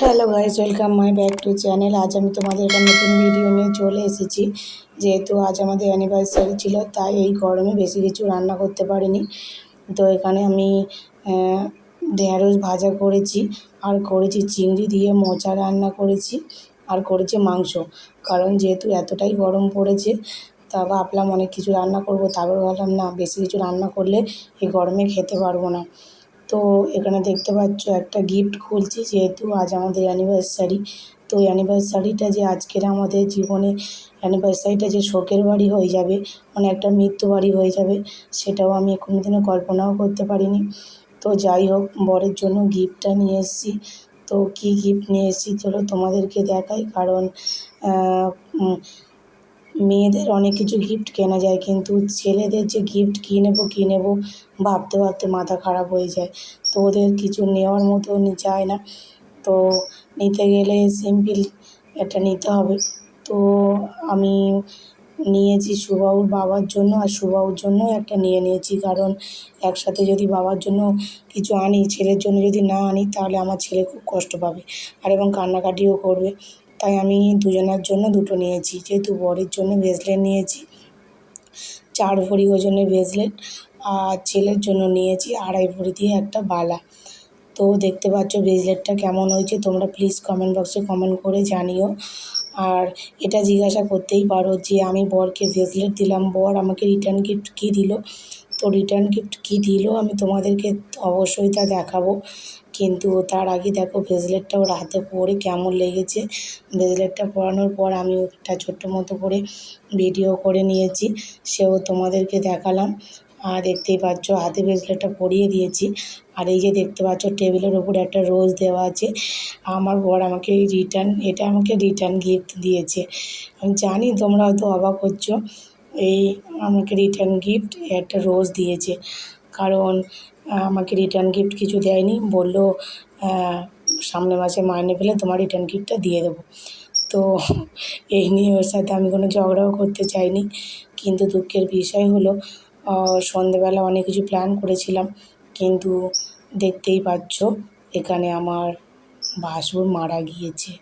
Hello guys welcome my back to channel আজ আমি তোমাদের একটা নতুন ভিডিও নিয়ে চলে এসেছি। যেহেতু আজ আমাদের অ্যানিভার্সারি ছিল, তাই এই গরমে বেশি কিছু রান্না করতে পারিনি। তো এখানে আমি ঢেঁড়স ভাজা করেছি, আর করেছি চিংড়ি দিয়ে মোচা রান্না করেছি, আর করেছি মাংস। কারণ যেহেতু এতটাই গরম পড়েছে, তা ভাবলাম অনেক কিছু রান্না করব। তারপর ভাবলাম, না, বেশি কিছু রান্না করলে এই গরমে খেতে পারব না। তো এখানে দেখতে পাচ্ছ একটা গিফট খুলছি যেহেতু আজ আমাদের অ্যানিভার্সারি তো অ্যানিভার্সারিটা যে আজকের আমাদের জীবনে অ্যানিভার্সারিটা যে শোকের বাড়ি হয়ে যাবে মানে একটা মৃত্যু বাড়ি হয়ে যাবে, সেটাও আমি কোনোদিনও কল্পনাও করতে পারিনি। তো যাই হোক, বরের জন্য গিফটটা নিয়ে এসেছি। তো কী গিফট নিয়ে এসেছি চলো তোমাদেরকে দেখাই, কারণ মেয়েদের অনেক কিছু গিফট কেনা যায়, কিন্তু ছেলেদের যে গিফট কী নেব কী নেব ভাবতে ভাবতে মাথা খারাপ হয়ে যায়। তো ওদের কিছু নেওয়ার মতো যায় না। তো নিতে গেলে সিম্পল একটা নিতে হবে। তো আমি নিয়েছি সুবাবুর বাবার জন্য আর সুবাবুর জন্য একটা নিয়ে নিয়েছি। কারণ একসাথে যদি বাবার জন্য কিছু আনি, ছেলের জন্য যদি না আনি, তাহলে আমার ছেলে খুব কষ্ট পাবে। আর এবং কান্নাকাটিও করবে। তাই আমি দুজনের জন্য দুটো নিয়েছি, যেহেতু বরের জন্য ব্রেসলেট নিয়েছি। চার ভরি ওজনের ব্রেসলেট আর ছেলের জন্য নিয়েছি আড়াই ভরি দিয়ে একটা বালা। তো দেখতে পাচ্ছ ব্রেসলেটটা কেমন হয়েছে, তোমরা প্লিজ কমেন্ট বক্সে কমেন্ট করে জানিও। আর এটা জিজ্ঞাসা করতেই পারো যে আমি বরকে ব্রেসলেট দিলাম, বর আমাকে রিটার্ন গিফট কী দিল? তো রিটার্ন গিফট কী দিল আমি তোমাদেরকে অবশ্যই তা দেখাবো। কিন্তু তার আগে দেখো ব্রেসলেটটা ওর হাতে পরে কেমন লেগেছে। ব্রেসলেটটা পরানোর পর আমি একটা ছোট্ট মতো করে ভিডিও করে নিয়েছি, সেও তোমাদেরকে দেখালাম। আর দেখতেই পাচ্ছ হাতে ব্রেসলেটটা পরিয়ে দিয়েছি। আর এই যে দেখতে পাচ্ছ টেবিলের ওপর একটা রোজ দেওয়া আছে। আমার বর আমাকে রিটার্ন এটা আমাকে রিটার্ন গিফট দিয়েছে। আমি জানি তোমরা হয়তো অবাক হচ্ছ এই আমাকে রিটার্ন গিফট একটা রোজ দিয়েছে। কারণ আমাকে রিটার্ন গিফট কিছু দেয়নি। বলল সামনের মাসে মাইনে পেলে তোমার রিটার্ন গিফটটা দিয়ে দেবো। তো এই নিয়ে ওর সাথে আমি কোনো ঝগড়াও করতে চাইনি। কিন্তু দুঃখের বিষয় হলো সন্ধেবেলা অনেক কিছু প্ল্যান করেছিলাম। কিন্তু দেখতেই পাচ্ছ, এখানে আমার ভাসুর মারা গিয়েছে।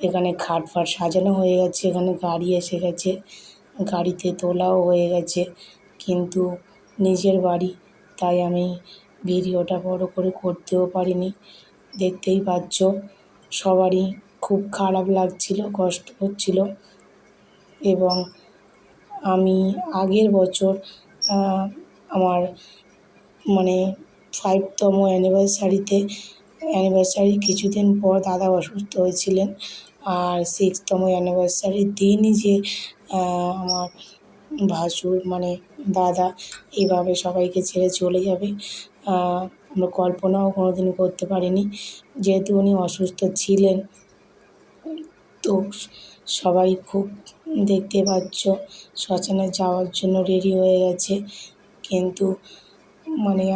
এখানে খাট ফাট সাজানো হয়ে গেছে, এখানে গাড়ি এসে গেছে। গাড়িতে তোলাও হয়ে গেছে। কিন্তু নিজের বাড়ি, তাই আমি ভিডিওটা বড় করে করতেও পারিনি। দেখতেই পাচ্ছ, সবারই খুব খারাপ লাগছিল, কষ্ট হচ্ছিল। এবং আমি আগের বছর আমার মানে ফাইভতম অ্যানিভার্সারিতে অ্যানিভার্সারি কিছুদিন পর দাদা অসুস্থ হয়েছিলেন। আর সিক্সতম অ্যানিভার্সারির দিনই যে আমার ভাসুর মানে দাদা এভাবে সবাইকে ছেড়ে চলে যাবে আমরা কল্পনাও কোনো দিন করতে পারিনি। যেহেতু উনি অসুস্থ ছিলেন, তো সবাই খুব দেখতে পাচ্ছ শ্মশানে যাওয়ার জন্য রেডি হয়ে গেছে। কিন্তু মানে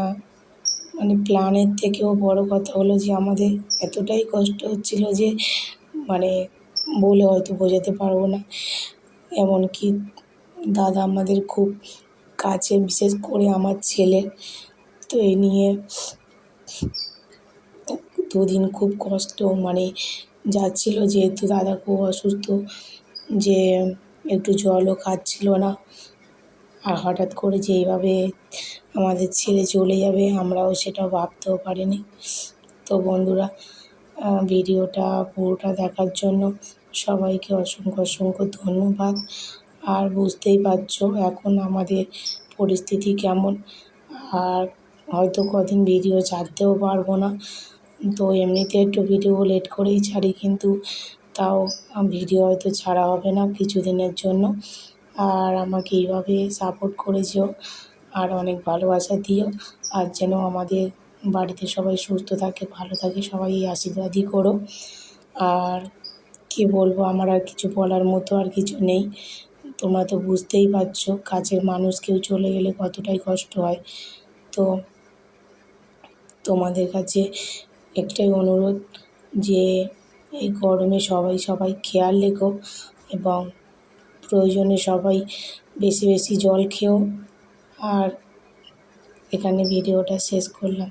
মানে প্ল্যানের থেকেও বড় কথা হলো যে, আমাদের এতটাই কষ্ট হচ্ছিল যে মানে বলে হয়তো বোঝাতে পারব না। এমনকি দাদা আমাদের খুব কাছে, বিশেষ করে আমার ছেলে। তো এই নিয়ে দুদিন খুব কষ্ট মানে যাচ্ছিল যেহেতু দাদা খুব অসুস্থ, যে একটু জলও খাচ্ছিল না। আর হঠাৎ করে যে এইভাবে আমাদের ছেড়ে চলে যাবে, আমরাও সেটা ভাবতেও পারিনি। তো বন্ধুরা ভিডিওটা পুরোটা দেখার জন্য সবাইকে অসংখ্য অসংখ্য ধন্যবাদ। আর বুঝতেই পারছ এখন আমাদের পরিস্থিতি কেমন। আর হয়তো কদিন ভিডিও ছাড়তেও পারব না। তো এমনিতে একটু ভিডিও লেট করেই ছাড়ি, কিন্তু তাও ভিডিও হয়তো ছাড়া হবে না কিছু দিনের জন্য। আর আমাকে এইভাবে সাপোর্ট করেছ আর অনেক ভালোবাসা দিও। আর যেন আমাদের বাড়িতে সবাই সুস্থ থাকে, ভালো থাকে, সবাই এই আশীর্বাদই করো। আর কী বলব, আমার আর কিছু বলার মতো আর কিছু নেই। তোমরা তো বুঝতেই পারছ, কাছের মানুষ কেউ চলে গেলে কতটাই কষ্ট হয়। তো তোমাদের কাছে একটাই অনুরোধ যে, এই গরমে সবাই সবাই খেয়াল রেখো এবং প্রয়োজনে সবাই বেশি বেশি জল খেও। আর এখানে ভিডিওটা শেষ করলাম।